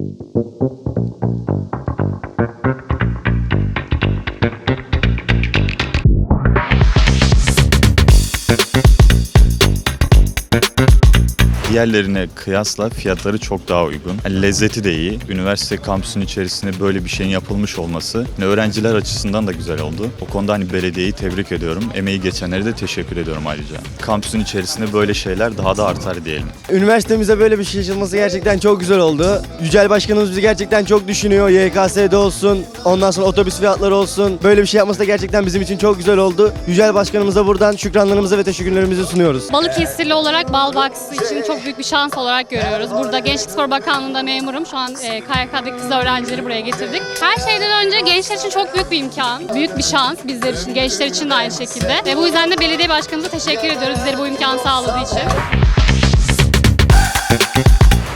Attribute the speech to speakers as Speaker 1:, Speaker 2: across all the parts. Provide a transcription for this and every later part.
Speaker 1: Thank you. Diğerlerine kıyasla fiyatları çok daha uygun. Yani lezzeti de iyi. Üniversite kampüsünün içerisinde böyle bir şeyin yapılmış olması hani öğrenciler açısından da güzel oldu. O konuda hani belediyeyi tebrik ediyorum. Emeği geçenlere de teşekkür ediyorum ayrıca. Kampüsün içerisinde böyle şeyler daha da artar diyelim.
Speaker 2: Üniversitemize böyle bir şey açılması gerçekten çok güzel oldu. Yücel Başkanımız bizi gerçekten çok düşünüyor. YKS'de olsun, ondan sonra otobüs fiyatları olsun. Böyle bir şey yapması da gerçekten bizim için çok güzel oldu. Yücel Başkanımıza buradan şükranlarımızı ve teşekkürlerimizi sunuyoruz.
Speaker 3: Balıkesirli olarak Balbox için çok büyük bir şans olarak görüyoruz. Burada Gençlik Spor Bakanlığı'nda memurum. Şu an e, KYK'daki kız öğrencileri buraya getirdik. Her şeyden önce gençler için çok büyük bir imkan. Büyük bir şans bizler için, gençler için de aynı şekilde. Ve bu yüzden de belediye başkanımıza teşekkür ediyoruz bizlere bu imkanı sağladığı için.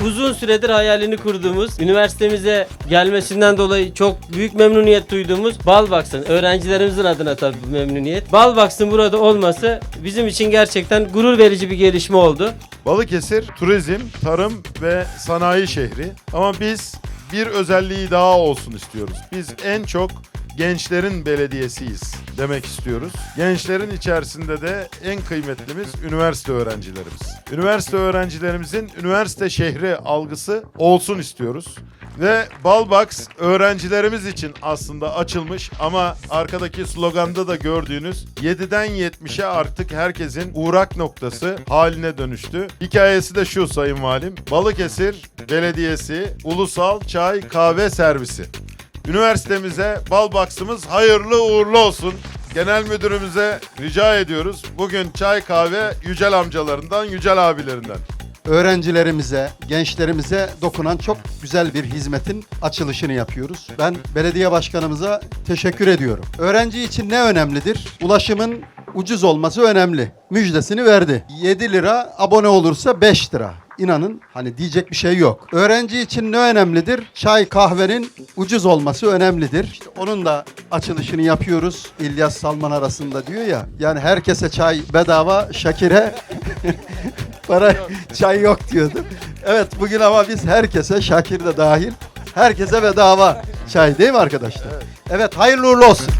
Speaker 4: Uzun süredir hayalini kurduğumuz, üniversitemize gelmesinden dolayı çok büyük memnuniyet duyduğumuz Balbox'ın, öğrencilerimizin adına tabii bu memnuniyet. Balbox'ın burada olması bizim için gerçekten gurur verici bir gelişme oldu.
Speaker 5: Balıkesir turizm, tarım ve sanayi şehri. Ama biz bir özelliği daha olsun istiyoruz. Biz en çok gençlerin belediyesiyiz demek istiyoruz. Gençlerin içerisinde de en kıymetlimiz üniversite öğrencilerimiz. Üniversite öğrencilerimizin üniversite şehri algısı olsun istiyoruz. Ve Balbox öğrencilerimiz için aslında açılmış ama arkadaki sloganda da gördüğünüz 7'den 70'e artık herkesin uğrak noktası haline dönüştü. Hikayesi de şu Sayın Valim. Balıkesir Belediyesi Ulusal Çay Kahve Servisi. Üniversitemize Balbox'ımız hayırlı uğurlu olsun. Genel müdürümüze rica ediyoruz. Bugün çay kahve Yücel amcalarından, Yücel abilerinden.
Speaker 6: öğrencilerimize, gençlerimize dokunan çok güzel bir hizmetin açılışını yapıyoruz. Ben belediye başkanımıza teşekkür ediyorum. Öğrenci için ne önemlidir? Ulaşımın ucuz olması önemli. Müjdesini verdi. 7 lira abone olursa 5 lira. İnanın hani diyecek bir şey yok. Öğrenci için ne önemlidir? Çay kahvenin ucuz olması önemlidir. İşte onun da açılışını yapıyoruz. İlyas Salman arasında diyor ya. Yani herkese çay bedava, Şakir'e para çay yok diyordu. Evet bugün ama biz herkese Şakir de dahil herkese bedava çay değil mi arkadaşlar? Evet hayırlı uğurlu olsun.